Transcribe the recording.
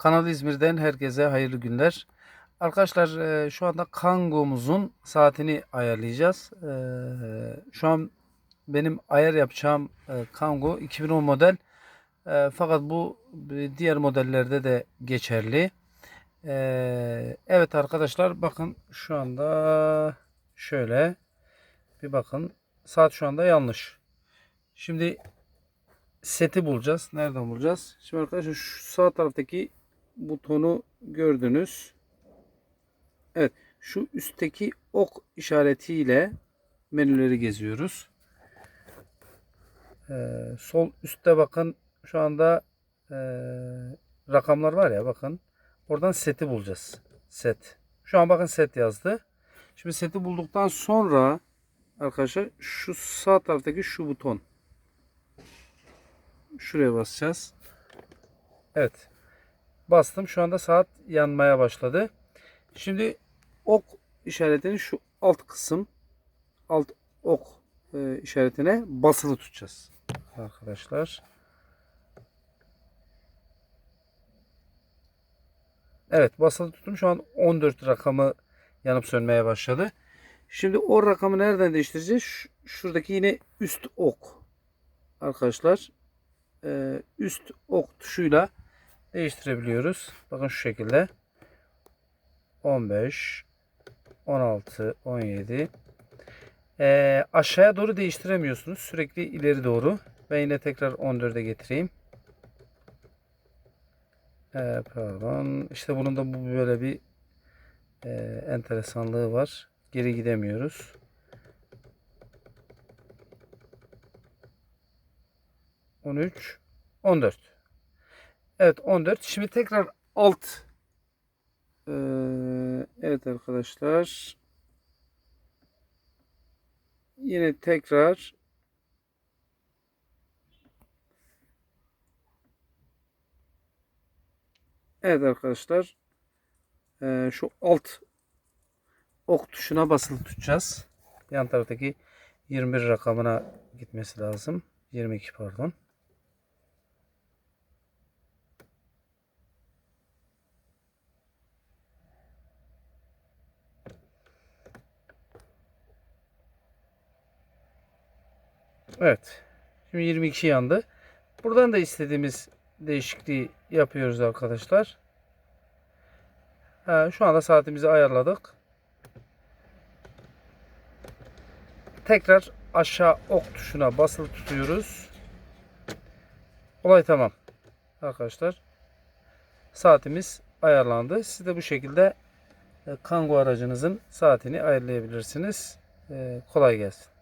Kanal İzmir'den herkese hayırlı günler. Arkadaşlar e, şu anda Kango'muzun saatini ayarlayacağız. E, Şu an benim ayar yapacağım e, Kango 2010 model. E, Fakat bu diğer modellerde de geçerli. Evet arkadaşlar bakın şu anda şöyle bir bakın. Saat şu anda yanlış. Şimdi seti bulacağız. Nereden bulacağız? Şimdi arkadaşlar şu sağ taraftaki butonu gördünüz. Evet. Şu üstteki ok işaretiyle menüleri geziyoruz. Ee, sol üstte bakın şu anda ee, rakamlar var ya bakın. Oradan seti bulacağız. Set. Şu an bakın set yazdı. Şimdi seti bulduktan sonra arkadaşlar şu sağ taraftaki şu buton. Şuraya basacağız. Evet. Bastım. Şu anda saat yanmaya başladı. Şimdi ok işaretini şu alt kısım alt ok e, işaretine basılı tutacağız. Arkadaşlar. Evet basılı tuttum. Şu an 14 rakamı yanıp sönmeye başladı. Şimdi o rakamı nereden değiştireceğiz? Şuradaki yine üst ok. Arkadaşlar e, üst ok tuşuyla değiştirebiliyoruz. Bakın şu şekilde. 15 16 17 E, aşağıya doğru değiştiremiyorsunuz. Sürekli ileri doğru. Ben yine tekrar 14'e getireyim. E, pardon. İşte bunun da bu böyle bir e, enteresanlığı var. Geri gidemiyoruz. On üç, on dört. Evet 14. Şimdi tekrar alt. Ee, evet arkadaşlar. Yine tekrar Evet arkadaşlar. Ee, şu alt ok tuşuna basılı tutacağız. Yan taraftaki 21 rakamına gitmesi lazım. 22 pardon. Evet. Şimdi 22 yandı. Buradan da istediğimiz değişikliği yapıyoruz arkadaşlar. Ha, şu anda saatimizi ayarladık. Tekrar aşağı ok tuşuna basılı tutuyoruz. Olay tamam. Arkadaşlar. Saatimiz ayarlandı. Siz de bu şekilde e, Kango aracınızın saatini ayarlayabilirsiniz. E, Kolay gelsin.